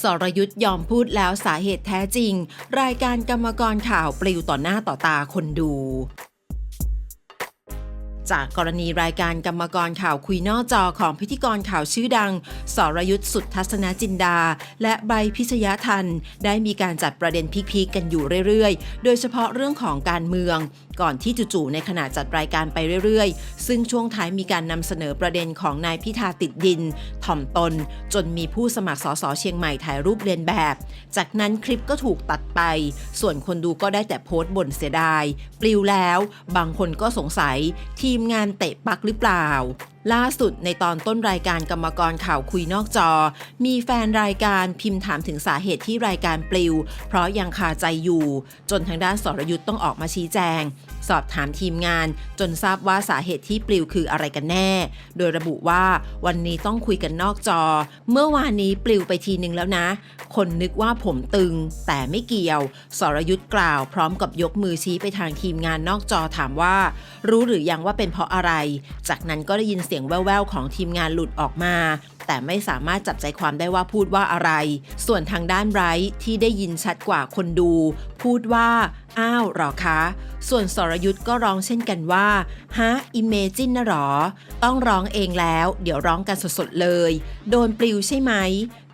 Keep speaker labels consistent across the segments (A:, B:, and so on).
A: สรยุทธ์ยอมพูดแล้วสาเหตุแท้จริง รายการกรรมกรข่าวปลิวต่อหน้าต่อตาคนดู จากกรณีรายการกรรมกรข่าวคุยนอกจอของพิธีกรข่าวชื่อดัง สรยุทธ์สุดทัศนจินดา และใบพิชยทัน ได้มีการจัดประเด็นพีคๆกันอยู่เรื่อยๆ โดยเฉพาะเรื่องของการเมืองก่อนที่จู่ๆในขณะจัดรายการไปเรื่อยๆ ซึ่งช่วงท้ายมีการนำเสนอประเด็นของนายพิธาติดดิน ถ่อมตน จนมีผู้สมัครสสเชียงใหม่ถ่ายรูปเลียนแบบ จากนั้นคลิปก็ถูกตัดไป ส่วนคนดูก็ได้แต่โพสต์บ่นเสียดาย ปลิวแล้ว บางคนก็สงสัย ทีมงานเตะปักหรือเปล่า ล่าสุดในตอนต้นรายการกรรมกรข่าวคุยนอกจอ มีแฟนรายการพิมพ์ถามถึงสาเหตุที่รายการปลิว เพราะยังคาใจอยู่ จนทางด้านสรยุทธ์ต้องออกมาชี้แจงสอบถามทีมงาน จนทราบว่าสาเหตุที่ปลิวคืออะไรกันแน่ โดยระบุว่าวันนี้ต้องคุยกันนอกจอ เมื่อวานนี้ปลิวไปทีนึงแล้วนะ คนนึกว่าผมตึง แต่ไม่เกี่ยว สรยุทธ์กล่าวพร้อมกับยกมือชี้ไปทางทีมงานนอกจอถามว่า รู้หรือยังว่าเป็นเพราะอะไร จากนั้นก็ได้ยินเสียงแว่วๆของทีมงานหลุดออกมาแต่ไม่สามารถจับใจความได้ว่าพูดว่าอะไร ส่วนทางด้านไบรท์ที่ได้ยินชัดกว่าคนดู พูดว่า อ้าวหรอคะ ส่วนสรยุทธ์ก็ร้องเช่นกันว่าฮะอิเมจินนะหรอ ต้องร้องเองแล้ว เดี๋ยวร้องกันสดๆเลย โดนปลิวใช่ไหม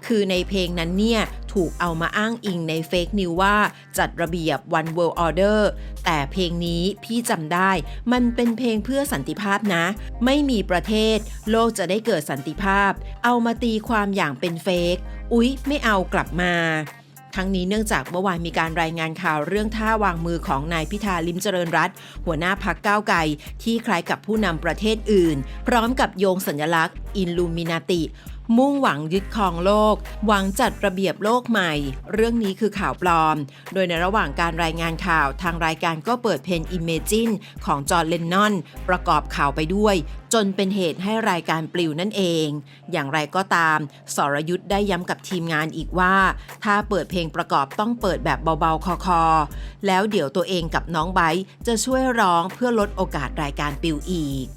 A: คือในเพลงนั้นเนี่ย ถูกเอามาอ้างอิงในเฟกนิวว่าจัดระเบียบ One World Order แต่เพลงนี้พี่จำได้ มันเป็นเพลงเพื่อสันติภาพนะ ไม่มีประเทศ โลกจะได้เกิดสันติภาพ เอามาตีความอย่างเป็นเฟกอุ๊ย ไม่เอากลับมา ทั้งนี้เนื่องจากเมื่อวานมีการรายงานข่าวเรื่องท่าวางมือของนายพิธาลิมเจริญรัตหัวหน้าพักก้าวไกลที่คล้ายกับผู้นำประเทศอื่น พร้อมกับโยงสัญลักษณ์อินลูมินาติ มุ่งหวังยึดครองโลก หวังจัดระเบียบโลกใหม่ เรื่องนี้คือข่าวปลอม โดยในระหว่างการรายงานข่าวทางรายการก็เปิดเพลง Imagine ของจอร์เลนนอน ประกอบข่าวไปด้วย จนเป็นเหตุให้รายการปลิวนั่นเอง อย่างไรก็ตาม สรยุทธ์ได้ย้ำกับทีมงานอีกว่า ถ้าเปิดเพลงประกอบต้องเปิดแบบเบาๆ คอๆ แล้วเดี๋ยวตัวเองกับน้องไบจะช่วยร้องเพื่อลดโอกาสรายการปลิวอีก